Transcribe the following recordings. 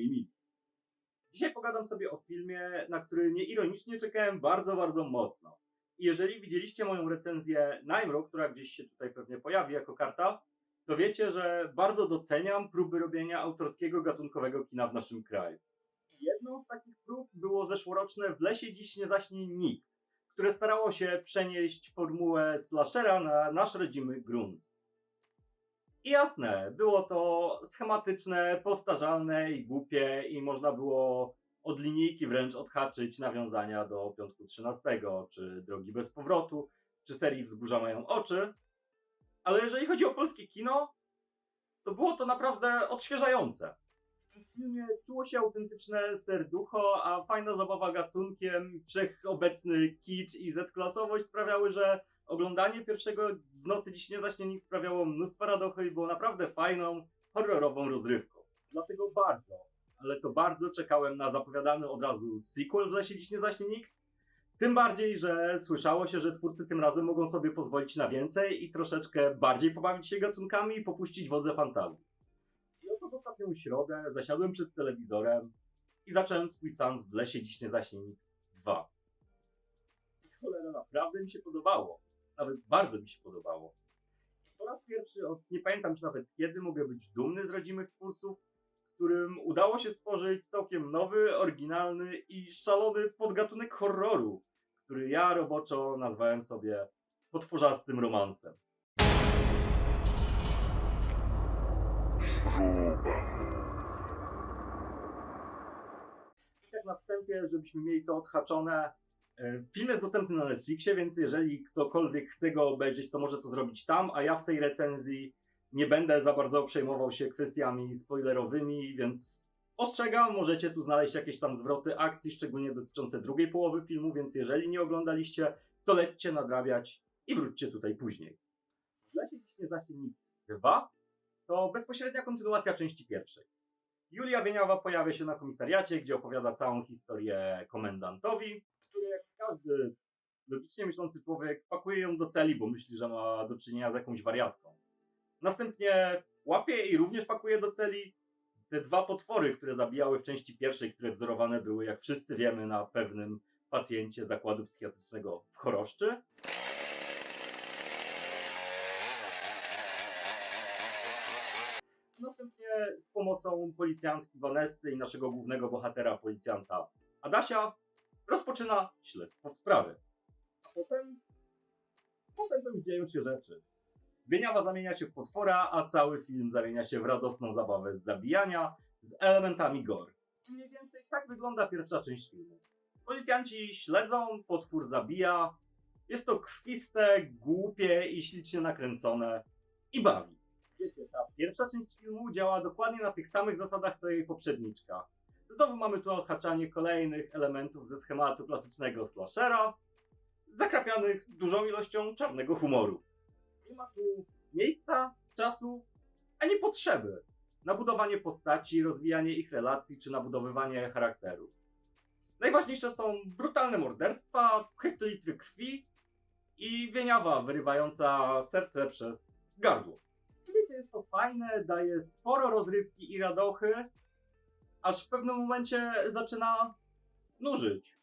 moi mili. Dzisiaj pogadam sobie o filmie, na który nieironicznie czekałem bardzo, bardzo mocno. I jeżeli widzieliście moją recenzję Najmro, która gdzieś się tutaj pewnie pojawi jako karta, to wiecie, że bardzo doceniam próby robienia autorskiego gatunkowego kina w naszym kraju. Jedną z takich prób było zeszłoroczne W lesie dziś nie zaśnie nikt, które starało się przenieść formułę slashera na nasz rodzimy grunt. I jasne, było to schematyczne, powtarzalne i głupie i można było od linijki wręcz odhaczyć nawiązania do Piątku 13, czy Drogi bez powrotu, czy serii Wzgórza mają oczy. Ale jeżeli chodzi o polskie kino, to było to naprawdę odświeżające. W filmie czuło się autentyczne serducho, a fajna zabawa gatunkiem, wszechobecny kicz i Z-klasowość sprawiały, że oglądanie pierwszego w nocy dziś nie zaśnie sprawiało mnóstwo radochy i było naprawdę fajną, horrorową rozrywką. Dlatego bardzo, ale to bardzo czekałem na zapowiadany od razu sequel w lesie dziś nie zaśnie nikt. Tym bardziej, że słyszało się, że twórcy tym razem mogą sobie pozwolić na więcej i troszeczkę bardziej pobawić się gatunkami i popuścić wodze fantazji. I oto w ostatnią środę zasiadłem przed telewizorem i zacząłem swój seans w lesie dziś nie zaśnie nikt 2. I cholera, naprawdę mi się podobało. Nawet bardzo mi się podobało. Po raz pierwszy od nie pamiętam już nawet kiedy mogę być dumny z rodzimych twórców, którym udało się stworzyć całkiem nowy, oryginalny i szalony podgatunek horroru, który ja roboczo nazwałem sobie potworzastym romansem. I tak na wstępie, żebyśmy mieli to odhaczone, Film jest dostępny na Netflixie, więc jeżeli ktokolwiek chce go obejrzeć, to może to zrobić tam, a ja w tej recenzji nie będę za bardzo przejmował się kwestiami spoilerowymi, więc ostrzegam, możecie tu znaleźć jakieś tam zwroty akcji, szczególnie dotyczące drugiej połowy filmu, więc jeżeli nie oglądaliście, to lećcie nadrabiać i wróćcie tutaj później. Dziś nie zaśnie nikt 2 to bezpośrednia kontynuacja części pierwszej. Julia Wieniawa pojawia się na komisariacie, gdzie opowiada całą historię komendantowi, każdy logicznie myślący człowiek pakuje ją do celi, bo myśli, że ma do czynienia z jakąś wariatką. Następnie łapie i również pakuje do celi te dwa potwory, które zabijały w części pierwszej, które wzorowane były, jak wszyscy wiemy, na pewnym pacjencie zakładu psychiatrycznego w Choroszczy. Następnie z pomocą policjantki Vanessy i naszego głównego bohatera, policjanta Adasia, rozpoczyna śledztwo w sprawie. A potem, potem to dzieją się rzeczy. Wieniawa zamienia się w potwora, a cały film zamienia się w radosną zabawę z zabijania z elementami gore. I mniej więcej tak wygląda pierwsza część filmu. Policjanci śledzą, potwór zabija. Jest to krwiste, głupie i ślicznie nakręcone i bawi. Wiecie, ta pierwsza część filmu działa dokładnie na tych samych zasadach co jej poprzedniczka. Znowu mamy tu odhaczanie kolejnych elementów ze schematu klasycznego slashera, zakrapianych dużą ilością czarnego humoru nie ma tu miejsca, czasu, ani potrzeby na budowanie postaci, rozwijanie ich relacji czy na budowywanie charakteru. Najważniejsze są brutalne morderstwa, hektolitry krwi i wieniawa wyrywająca serce przez gardło. I wiecie, jest to fajne, daje sporo rozrywki i radochy, aż w pewnym momencie zaczyna nużyć.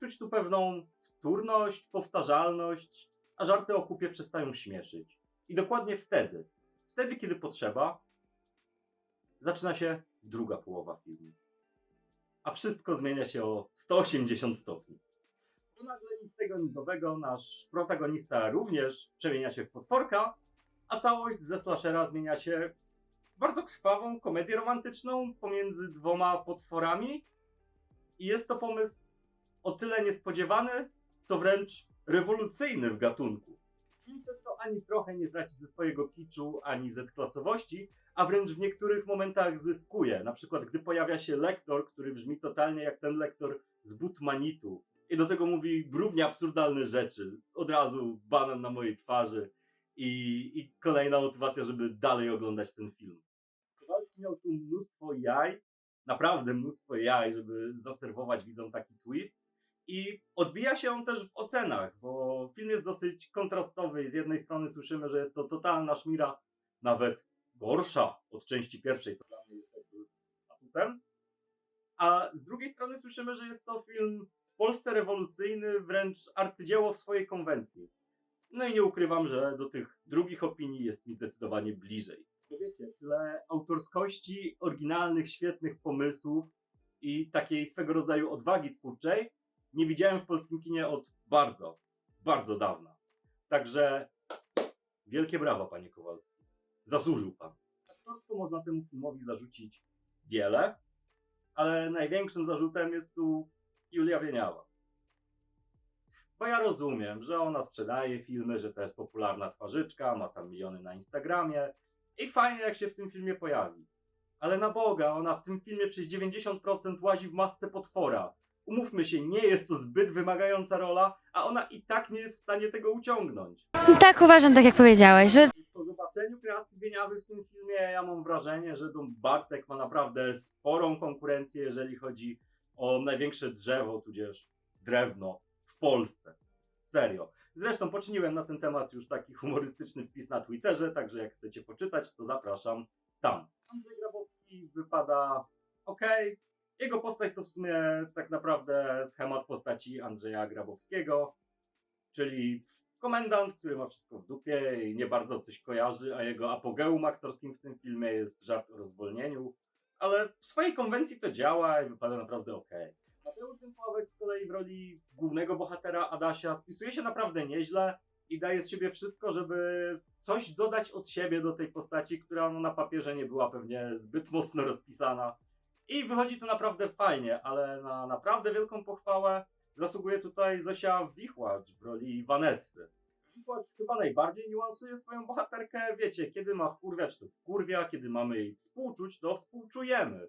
Czuć tu pewną wtórność, powtarzalność, a żarty o kupie przestają śmieszyć. I dokładnie wtedy, wtedy kiedy potrzeba, zaczyna się druga połowa filmu. A wszystko zmienia się o 180 stopni. Bo nagle nic tego nasz protagonista również przemienia się w potworka, a całość ze slashera zmienia się bardzo krwawą komedię romantyczną pomiędzy dwoma potworami. I jest to pomysł o tyle niespodziewany, co wręcz rewolucyjny w gatunku. Film to ani trochę nie traci ze swojego kiczu, ani Z-klasowości, a wręcz w niektórych momentach zyskuje. Na przykład, gdy pojawia się lektor, który brzmi totalnie jak ten lektor z Butmanitu. I do tego mówi równie absurdalne rzeczy. Od razu banan na mojej twarzy. I, I kolejna motywacja, żeby dalej oglądać ten film. Miał tu mnóstwo jaj, naprawdę mnóstwo jaj, żeby zaserwować widzom taki twist. I odbija się on też w ocenach, bo film jest dosyć kontrastowy. Z jednej strony słyszymy, że jest to totalna szmira, nawet gorsza od części pierwszej, co dla mnie jest atutem. A z drugiej strony słyszymy, że jest to film w Polsce rewolucyjny, wręcz arcydzieło w swojej konwencji. No i nie ukrywam, że do tych drugich opinii jest mi zdecydowanie bliżej. Wiecie, tyle autorskości, oryginalnych, świetnych pomysłów i takiej swego rodzaju odwagi twórczej nie widziałem w polskim kinie od bardzo, bardzo dawna. Także wielkie brawa, panie Kowalski. Zasłużył pan. Aktorstwo można temu filmowi zarzucić wiele, ale największym zarzutem jest tu Julia Wieniawa. Bo ja rozumiem, że ona sprzedaje filmy, że to jest popularna twarzyczka, ma tam miliony na Instagramie i fajnie jak się w tym filmie pojawi. Ale na Boga, ona w tym filmie przez 90% łazi w masce potwora. Umówmy się, nie jest to zbyt wymagająca rola, a ona i tak nie jest w stanie tego uciągnąć. Tak, uważam, tak jak powiedziałeś, że po zobaczeniu kreacji Wieniawy w tym filmie ja mam wrażenie, że Dom Bartek ma naprawdę sporą konkurencję, jeżeli chodzi o największe drzewo, tudzież drewno w Polsce. Serio. Zresztą poczyniłem na ten temat już taki humorystyczny wpis na Twitterze, także jak chcecie poczytać, to zapraszam tam. Andrzej Grabowski wypada ok. Jego postać to w sumie tak naprawdę schemat postaci Andrzeja Grabowskiego, czyli komendant, który ma wszystko w dupie i nie bardzo coś kojarzy, a jego apogeum aktorskim w tym filmie jest żart o rozwolnieniu, ale w swojej konwencji to działa i wypada naprawdę ok. W roli głównego bohatera Adasia spisuje się naprawdę nieźle i daje z siebie wszystko, żeby coś dodać od siebie do tej postaci, która no, na papierze nie była pewnie zbyt mocno rozpisana. I wychodzi to naprawdę fajnie, ale na naprawdę wielką pochwałę zasługuje tutaj Zosia Wichłacz w roli Vanessy. Wichłacz chyba najbardziej niuansuje swoją bohaterkę, wiecie, kiedy ma wkurwiać, to wkurwia, kiedy mamy jej współczuć, to współczujemy.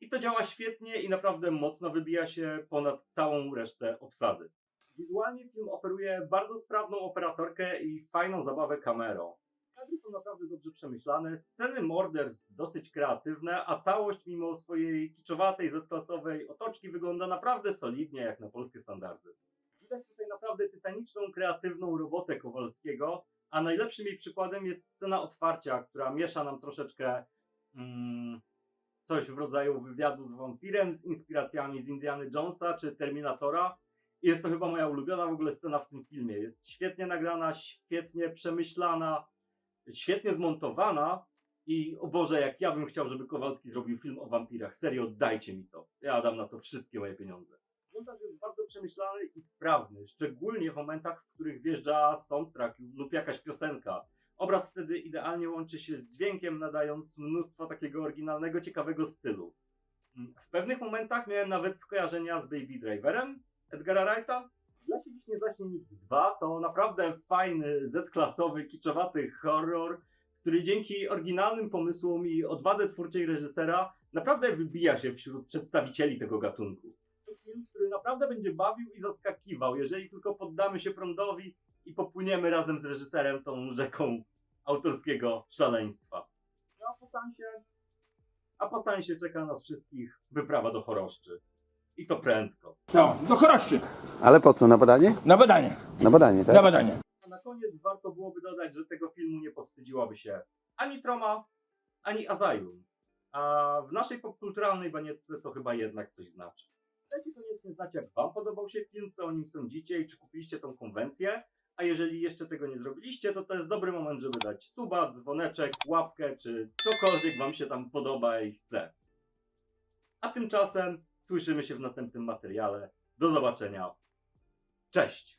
I to działa świetnie i naprawdę mocno wybija się ponad całą resztę obsady. Wizualnie film oferuje bardzo sprawną operatorkę i fajną zabawę kamerą. Kadry są naprawdę dobrze przemyślane, sceny morderstw dosyć kreatywne, a całość mimo swojej kiczowatej, Z-klasowej otoczki wygląda naprawdę solidnie jak na polskie standardy. Widać tutaj naprawdę tytaniczną, kreatywną robotę Kowalskiego, a najlepszym jej przykładem jest scena otwarcia, która miesza nam troszeczkę mm, coś w rodzaju wywiadu z wampirem, z inspiracjami z Indiana Jonesa czy Terminatora. I jest to chyba moja ulubiona w ogóle scena w tym filmie. Jest świetnie nagrana, świetnie przemyślana, świetnie zmontowana i o Boże, jak ja bym chciał, żeby Kowalski zrobił film o wampirach. Serio, dajcie mi to. Ja dam na to wszystkie moje pieniądze. Montaż jest bardzo przemyślany i sprawny, szczególnie w momentach, w których wjeżdża soundtrack lub jakaś piosenka. Obraz wtedy idealnie łączy się z dźwiękiem, nadając mnóstwo takiego oryginalnego, ciekawego stylu. W pewnych momentach miałem nawet skojarzenia z Baby Driverem Edgara Wrighta. W Lesie dziś nie zaśnie nikt 2 to naprawdę fajny, Z-klasowy, kiczowaty horror, który dzięki oryginalnym pomysłom i odwadze twórczej reżysera naprawdę wybija się wśród przedstawicieli tego gatunku. To film, który naprawdę będzie bawił i zaskakiwał, jeżeli tylko poddamy się prądowi i popłyniemy razem z reżyserem tą rzeką autorskiego szaleństwa. No a po seansie, a po seansie czeka nas wszystkich wyprawa do choroszczy. I to prędko. No, do choroszczy. Ale po co? Na badanie? Na badanie. Na badanie, tak? Na badanie. A na koniec warto byłoby dodać, że tego filmu nie powstydziłaby się ani Troma, ani Azajum. A w naszej popkulturalnej banietce to chyba jednak coś znaczy. Dajcie koniecznie znać, jak Wam podobał się film, co o nim sądzicie i czy kupiliście tą konwencję. A jeżeli jeszcze tego nie zrobiliście, to to jest dobry moment, żeby dać suba, dzwoneczek, łapkę, czy cokolwiek Wam się tam podoba i chce. A tymczasem słyszymy się w następnym materiale. Do zobaczenia. Cześć!